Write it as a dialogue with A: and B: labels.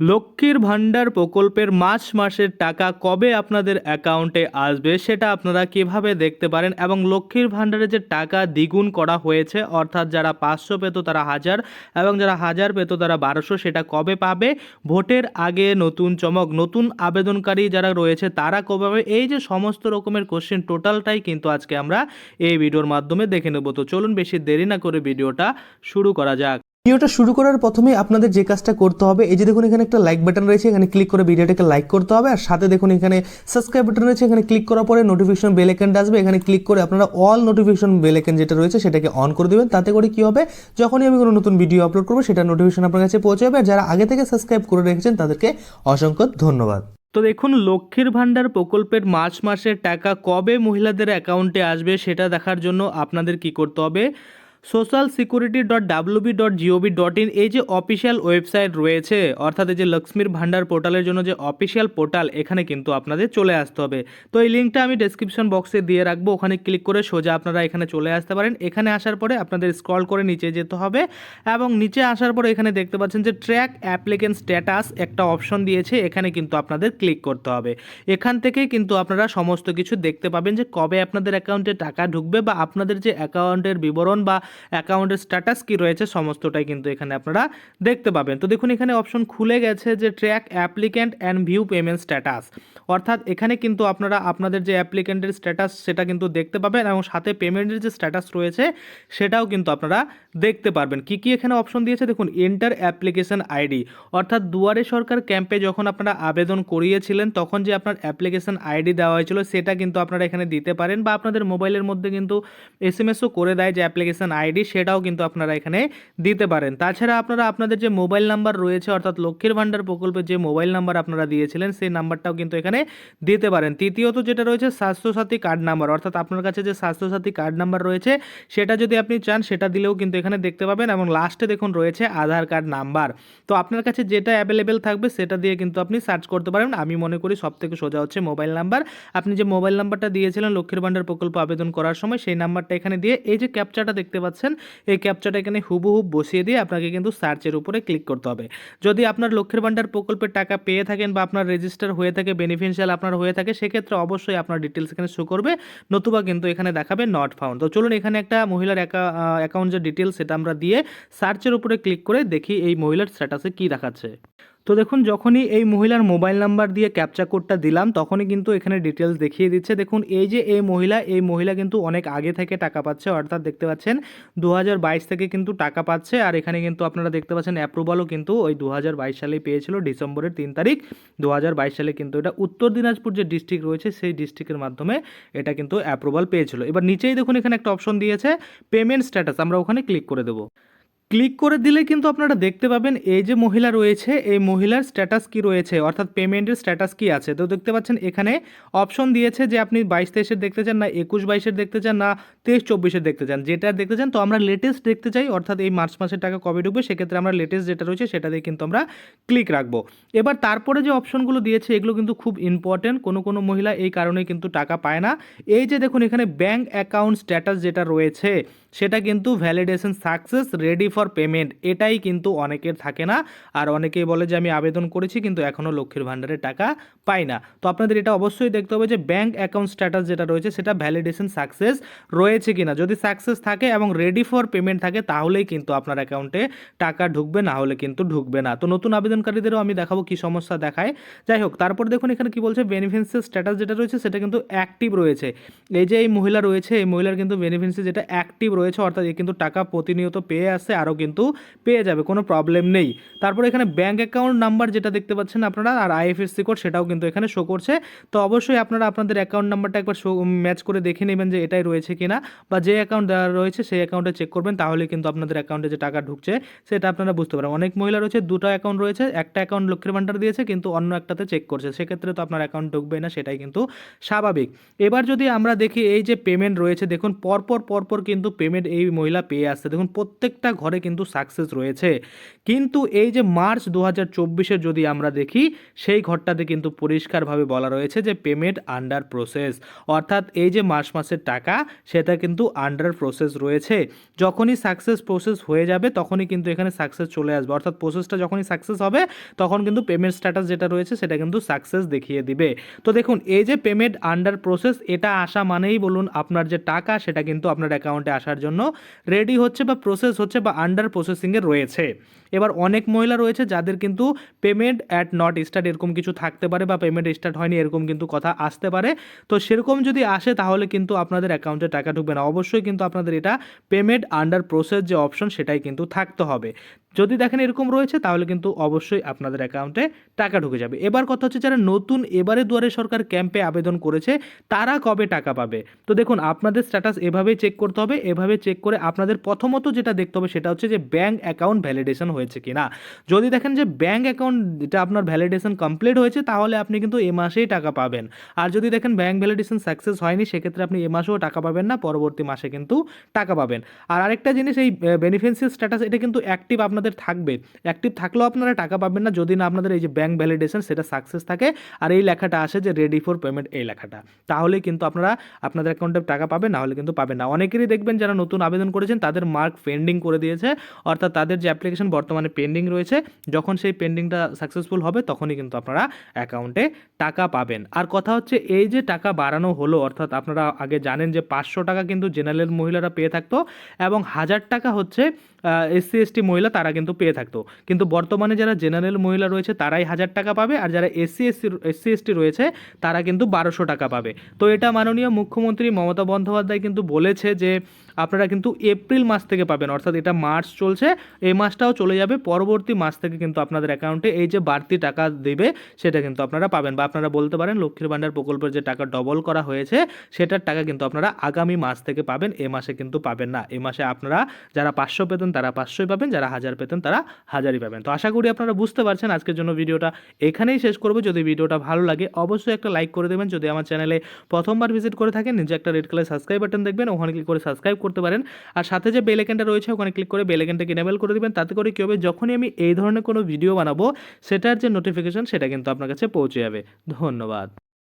A: লক্ষ্মীর ভাণ্ডার প্রকল্পের মার্চ মাসের টাকা কবে আপনাদের অ্যাকাউন্টে আসবে সেটা আপনারা কীভাবে দেখতে পারেন এবং লক্ষ্মীর ভাণ্ডারে যে টাকা দ্বিগুণ করা হয়েছে, অর্থাৎ যারা পাঁচশো পেত তারা হাজার এবং যারা হাজার পেত তারা বারোশো, সেটা কবে পাবে? ভোটের আগে নতুন চমক, নতুন আবেদনকারী যারা রয়েছে তারা কবে পাবে? এই যে সমস্ত রকমের কোশ্চেন টোটালটাই কিন্তু আজকে আমরা এই ভিডিওর মাধ্যমে দেখে নেব। তো চলুন বেশি দেরি না করে ভিডিওটা শুরু করা যাক।
B: ভিডিওটা শুরু করার প্রথমে আপনাদের যে কাজটা করতে হবে, এই যে দেখুন এখানে একটা লাইক বাটন রয়েছে, এখানে ক্লিক করে ভিডিওটাকে লাইক করতে হবে, আর সাথে দেখুন এখানে সাবস্ক্রাইব বাটন রয়েছে, এখানে ক্লিক করার পরে নোটিফিকেশন বেল আইকনটা আসবে, এখানে ক্লিক করে আপনারা অল নোটিফিকেশন বেল আইকন যেটা রয়েছে সেটাকে অন করে দেবেন, তাতে করে কি হবে? যখনই আমি কোনো নতুন ভিডিও আপলোড করব সেটা নোটিফিকেশন আপনার কাছে পৌঁছে যাবে যারা আগে থেকে সাবস্ক্রাইব করে রেখেছেন, তাদেরকে অসংখ্য ধন্যবাদ।
A: তো দেখুন, লক্ষ্মীর ভাণ্ডার প্রকল্পের মার্চ মাসের টাকা কবে মহিলাদের অ্যাকাউন্টে আসবে, সেটা দেখার জন্য আপনাদের কি করতে হবে? Social security dot WB dot GOV dot in এই যে অফিসিয়াল ওয়েবসাইট রয়েছে, অর্থাৎ এই যে লক্ষ্মীর ভাণ্ডার পোর্টালের জন্য যে অফিসিয়াল পোর্টাল এখানে কিন্তু আপনাদের চলে আসতে হবে। তো এই লিঙ্কটা আমি ডেসক্রিপশন বক্সে দিয়ে রাখব, ওখানে ক্লিক করে সোজা আপনারা এখানে চলে আসতে পারেন। এখানে আসার পরে আপনাদের স্ক্রল করে নিচে যেতে হবে এবং নিচে আসার পরে এখানে দেখতে পাচ্ছেন যে ট্র্যাক অ্যাপ্লিকেন্ট স্ট্যাটাস একটা অপশন দিয়েছে, এখানে কিন্তু আপনাদের ক্লিক করতে হবে। এখান থেকে কিন্তু আপনারা সমস্ত কিছু দেখতে পাবেন যে কবে আপনাদের অ্যাকাউন্টে টাকা ঢুকবে বা আপনাদের যে অ্যাকাউন্টের বিবরণ বা অ্যাকাউন্টের স্ট্যাটাস কি রয়েছে সমস্তটাই কিন্তু এখানে আপনারা দেখতে পাবেন। তো দেখুন, এখানে অপশন খুলে গেছে যে track applicant and view payment status. অর্থাৎ এখানে কিন্তু আপনারা, আপনাদের যে অ্যাপ্লিক্যান্টের স্ট্যাটাস সেটা কিন্তু দেখতে পাবেন এবং সাথে পেমেন্টের যে স্ট্যাটাস রয়েছে সেটাও কিন্তু আপনারা দেখতে পারবেন। কি কি এখানে অপশন দিয়েছে? দেখুন, এন্টার অ্যাপ্লিকেশন আইডি। অর্থাৎ দুয়ারে সরকার ক্যাম্পে যখন আপনারা আবেদন করিয়েছিলেন, তখন যে আপনার অ্যাপ্লিকেশন আইডি দেওয়া হয়েছিল, সেটা কিন্তু আপনারা এখানে দিতে পারেন বা আপনাদের মোবাইলের মধ্যে কিন্তু এস এম এসও করে দেয় যে অ্যাপ্লিকেশন আইডি সেটাও কিন্তু আপনারা এখানে দিতে পারেন। তাছাড়া আপনারা আপনাদের যে মোবাইল নাম্বার রয়েছে, অর্থাৎ লক্ষ্মীর ভাণ্ডার প্রকল্পের যে মোবাইল নাম্বার আপনারা দিয়েছিলেন, সেই নাম্বারটাও কিন্তু এখানে দিতে পারেন। তৃতীয়ত যেটা রয়েছে, স্বাস্থ্যসাথী কার্ড নাম্বার। অর্থাৎ আপনার কাছে যে স্বাস্থ্যসাথী কার্ড নাম্বার রয়েছে, সেটা যদি আপনি চান, সেটা দিলেও কিন্তু এখানে দেখতে পাবেন। এবং লাস্টে দেখুন, রয়েছে আধার কার্ড নাম্বার। তো আপনার কাছে যেটা অ্যাভেলেবেল থাকবে, সেটা দিয়ে কিন্তু আপনি সার্চ করতে পারেন। আমি মনে করি সব থেকে সোজা হচ্ছে মোবাইল নাম্বার। আপনি যে মোবাইল নাম্বারটা দিয়েছিলেন, লক্ষ্মীর ভাণ্ডার প্রকল্প আবেদন করার সময়, সেই নাম্বারটা এখানে দিয়ে এই যে ক্যাপচাটা দেখতে পাচ্ছেন এই ক্যাপচাটা এখানে হুবহুব বসিয়ে দিয়ে আপনাকে কিন্তু সার্চের উপরে ক্লিক করতে হবে। যদি আপনার লক্ষ্মীর ভাণ্ডার প্রকল্পের টাকা পেয়ে থাকেন বা আপনার রেজিস্টার হয়ে থাকে বেনিফিশিয়াল আপনার হয়ে থাকে, সেক্ষেত্রে অবশ্যই আপনার ডিটেলস এখানে শো করবে, নতুবা কিন্তু এখানে দেখাবে নট ফাউন্ড তো চলুন এখানে একটা মহিলার অ্যাকাউন্ট যে ডিটেলস সেটা আমরা দিয়ে সার্চের উপরে ক্লিক করে দেখি এই মহিলার স্ট্যাটাসে কী দেখাচ্ছে। তো দেখুন, যখনই এই মহিলার মোবাইল নাম্বার দিয়ে ক্যাপচা কোডটা দিলাম, তখনই কিন্তু এখানে ডিটেলস দেখিয়ে দিচ্ছে। দেখুন, এই যে এই মহিলা এই মহিলা কিন্তু অনেক আগে থেকে টাকা পাচ্ছে, অর্থাৎ দেখতে পাচ্ছেন দু হাজার বাইশ থেকে কিন্তু টাকা পাচ্ছে, আর এখানে কিন্তু আপনারা দেখতে পাচ্ছেন অ্যাপ্রুভালও কিন্তু ওই দু হাজার বাইশ সালেই পেয়েছিল, ডিসেম্বরের তিন তারিখ। দু হাজার বাইশ সালে কিন্তু এটা উত্তর দিনাজপুর যে ডিস্ট্রিক্ট রয়েছে, সেই ডিস্ট্রিক্টের মাধ্যমে এটা কিন্তু অ্যাপ্রুভাল পেয়েছিল। এবার নিচেই দেখুন, এখানে একটা অপশন দিয়েছে পেমেন্ট স্ট্যাটাস আমরা ওখানে ক্লিক করে দেবো। ক্লিক করে দিলে কিন্তু আপনারা দেখতে পাবেন এই যে মহিলা রয়েছে, এই মহিলার স্ট্যাটাস কি রয়েছে, অর্থাৎ পেমেন্টের স্ট্যাটাস কি আছে। তো দেখতে পাচ্ছেন এখানে অপশন দিয়েছে যে আপনি বাইশ তেইশের দেখতে চান না, একুশ বাইশের দেখতে চান না তেইশ চব্বিশের দেখতে চান। যেটা দেখতে চান, তো আমরা লেটেস্ট দেখতে চাই, অর্থাৎ এই মার্চ মাসের টাকা কবে ঢুকবে, সেক্ষেত্রে আমরা লেটেস্ট যেটা রয়েছে, সেটা দিয়ে কিন্তু আমরা ক্লিক রাখব। এবার তারপরে যে অপশনগুলো দিয়েছে, এগুলো কিন্তু খুব ইম্পর্টেন্ট কোনো কোনো মহিলা এই কারণে কিন্তু টাকা পায় না। এই যে দেখুন, এখানে ব্যাঙ্ক অ্যাকাউন্ট স্ট্যাটাস যেটা রয়েছে, সেটা কিন্তু validation success ready for payment এটাই কিন্তু অনেকের থাকে না। আর অনেকেই বলে যে, আমি আবেদন করেছি, কিন্তু এখনও লক্ষ্মীর ভাণ্ডারের টাকা পাই না। তো আপনাদের এটা অবশ্যই দেখতে হবে যে ব্যাঙ্ক অ্যাকাউন্ট স্ট্যাটাস যেটা রয়েছে, সেটা ভ্যালিডেশন সাকসেস রয়েছে কিনা। যদি সাকসেস থাকে এবং রেডি ফর পেমেন্ট থাকে, তাহলেই কিন্তু আপনার অ্যাকাউন্টে টাকা ঢুকবে, না হলে কিন্তু ঢুকবে না। তো নতুন আবেদনকারীদেরও আমি দেখাবো কি সমস্যা দেখায়। যাই হোক, তারপর দেখুন এখানে কি বলছে বেনিফিসিয়ারি স্ট্যাটাস যেটা রয়েছে, সেটা কিন্তু অ্যাক্টিভ রয়েছে। এই যে এই মহিলা রয়েছে, এই মহিলার কিন্তু বেনিফিসিয়ারি যেটা অ্যাক্টিভ রয়েছে, অর্থাৎ এ কিন্তু টাকা প্রতিনিয়ত পেয়ে আসছে আরও কিন্তু পেয়ে যাবে, কোনো প্রবলেম নেই। তারপর এখানে ব্যাঙ্ক অ্যাকাউন্ট নাম্বার যেটা দেখতে পাচ্ছেন আপনারা, আর আইএফএসসি কোড সেটাও কিন্তু এখানে শো করছে। তো অবশ্যই আপনারা আপনাদের অ্যাকাউন্ট নাম্বারটা একবার শো ম্যাচ করে দেখে নেবেন যে এটাই রয়েছে কিনা বা যে অ্যাকাউন্ট রয়েছে সেই অ্যাকাউন্টে চেক করবেন তাহলে কিন্তু আপনাদের অ্যাকাউন্টে যে টাকা ঢুকছে সেটা আপনারা বুঝতে পারেন অনেক মহিলা রয়েছে, দুটো অ্যাকাউন্ট রয়েছে, একটা অ্যাকাউন্ট লক্ষ্মীর ভাণ্ডার দিয়েছে কিন্তু অন্য একটাতে চেক করছে। সেক্ষেত্রে তো আপনার অ্যাকাউন্ট ঢুকবে না, সেটাই কিন্তু স্বাভাবিক। এবার যদি আমরা দেখি এই যে পেমেন্ট রয়েছে, দেখুন পরপর পরপর কিন্তু পেমেন্ট এই মহিলা পেয়ে আসছে। দেখুন প্রত্যেকটা ঘরে কিন্তু সাকসেস রয়েছে। কিন্তু এই যে মার্চ দু হাজার যদি আমরা দেখি, সেই ঘরটাতে কিন্তু পরিষ্কারভাবে বলা রয়েছে যে পেমেন্ট আন্ডার প্রসেস অর্থাৎ এই যে মাস মাসের টাকা, সেটা কিন্তু আন্ডার প্রসেস রয়েছে। যখনই সাকসেস প্রসেস হয়ে যাবে, তখনই কিন্তু এখানে সাকসেস চলে আসবে। অর্থাৎ প্রসেসটা যখনই সাকসেস হবে, তখন কিন্তু পেমেন্ট স্ট্যাটাস যেটা রয়েছে, সেটা কিন্তু সাকসেস দেখিয়ে দিবে। তো দেখুন, এই যে পেমেন্ট আন্ডার প্রসেস এটা আসা মানেই বলুন আপনার যে টাকা, সেটা কিন্তু আপনার অ্যাকাউন্টে আসার জন্য রেডি হচ্ছে বা প্রসেস হচ্ছে বা আন্ডার প্রসেসিংয়ে রয়েছে। এবার অনেক মহিলা রয়েছে যাদের কিন্তু পেমেন্ট অ্যাট নট স্টার্ট এরকম কিছু থাকতে পারে বা পেমেন্ট স্টার্ট হয়নি, এরকম কিন্তু কথা আসতে পারে। তো সেরকম যদি আসে, তাহলে কিন্তু আপনাদের অ্যাকাউন্টে টাকা ঢুকবে না। অবশ্যই কিন্তু আপনাদের এটা পেমেন্ট আন্ডার প্রসেস যে অপশন সেটাই কিন্তু থাকতে হবে। যদি দেখেন এরকম রয়েছে, তাহলে কিন্তু অবশ্যই আপনাদের অ্যাকাউন্টে টাকা ঢুকে যাবে। এবার কথা হচ্ছে, যারা নতুন এবারে দুয়ারে সরকার ক্যাম্পে আবেদন করেছে, তারা কবে টাকা পাবে? তো দেখুন, আপনাদের স্ট্যাটাস এভাবেই চেক করতে হবে। এভাবে চেক করে আপনাদের প্রথমত যেটা দেখতে হবে, সেটা হচ্ছে যে ব্যাঙ্ক অ্যাকাউন্ট ভ্যালিডেশন হয়েছে কি না যদি দেখেন যে ব্যাঙ্ক অ্যাকাউন্ট যেটা আপনার ভ্যালিডেশন কমপ্লিট হয়েছে, তাহলে আপনি কিন্তু এ মাসেই টাকা পাবেন। আর যদি দেখেন ব্যাঙ্ক ভ্যালিডেশন সাকসেস হয়নি, সেক্ষেত্রে আপনি এ মাসেও টাকা পাবেন না, পরবর্তী মাসে কিন্তু টাকা পাবেন। আর আরেকটা জিনিস, এই বেনিফিশিয়াল স্ট্যাটাস এটা কিন্তু অ্যাক্টিভ আপনাদের থাকবে। অ্যাক্টিভ থাকলেও আপনারা টাকা পাবেন না যদি না আপনাদের এই যে ব্যাঙ্ক ভ্যালিডেশন সেটা সাকসেস থাকে। আর এই লেখাটা আসে যে রেডি ফর পেমেন্ট এই লেখাটা। তাহলেই কিন্তু আপনারা আপনাদের অ্যাকাউন্টে টাকা পাবেন, না হলে কিন্তু পাবেন না। অনেকেরই দেখবেন যারা নতুন আবেদন করেছেন, তাদের মার্ক পেন্ডিং করে দিয়েছে। অর্থাৎ তাদের যে অ্যাপ্লিকেশন বর্তমানে পেন্ডিং রয়েছে, যখন সেই পেন্ডিংটা সাকসেসফুল হবে, তখনই কিন্তু আপনারা অ্যাকাউন্টে টাকা পাবেন। আর কথা হচ্ছে, এই যে টাকা বাড়ানো হলো, অর্থাৎ আপনারা আগে জানেন যে পাঁচশো টাকা কিন্তু জেনারেল মহিলারা পেয়ে থাকতো। এবং হাজার টাকা হচ্ছে এসসি এসটি মহিলা তারা কিন্তু পেয়ে থাকতো। কিন্তু বর্তমানে যারা জেনারেল মহিলা রয়েছে, তারাই হাজার টাকা পাবে আর যারা এসসি এসসি এসসি এসটি রয়েছে, তারা কিন্তু বারোশো টাকা পাবে। তো এটা মাননীয় মুখ্যমন্ত্রী মমতা বন্দ্যোপাধ্যায় কিন্তু বলেছে যে, আপনারা কিন্তু এপ্রিল মাস থেকে পাবেন, অর্থাৎ এটা মার্চ চলছে এই মাসটাও চলে যাবে, পরবর্তী মাস থেকে কিন্তু আপনাদের অ্যাকাউন্টে এই যে বাড়তি টাকা দেবে, সেটা কিন্তু আপনারা পাবেন। বা আপনারা বলতে পারেন, লক্ষ্মীর ভাণ্ডার প্রকল্পের যে টাকা ডবল করা হয়েছে, সেটার টাকা কিন্তু আপনারা আগামী মাস থেকে পাবেন, এ মাসে কিন্তু পাবেন না। এ মাসে আপনারা যারা পাঁচশো পেতেন, তারা পাঁচশোই পাবেন, যারা হাজার তারা হাজারই পাবেন। তো আশা করি আপনারা বুঝতে পারছেন আজকের জন্য ভিডিওটা। এখানেই শেষ করব। যদি ভিডিওটা ভালো লাগে, অবশ্যই একটা লাইক করে দেবেন। যদি আমার চ্যানেলে প্রথমবার ভিজিট করে থাকেন নিচে একটা রেড কালার সাবস্ক্রাইব বাটন দেখবেন, ওখানে ক্লিক করে সাবস্ক্রাইব করতে পারেন। আর সাথে যে বেল আইকনটা রয়েছে, ওখানে ক্লিক করে বেল আইকনটাকে এনেবেল করে দিবেন। তাতে করে কী হবে, যখনই আমি এই ধরনের কোনো ভিডিও বানাবো, সেটার যে নোটিফিকেশন সেটা কিন্তু আপনার কাছে পৌঁছে যাবে। ধন্যবাদ।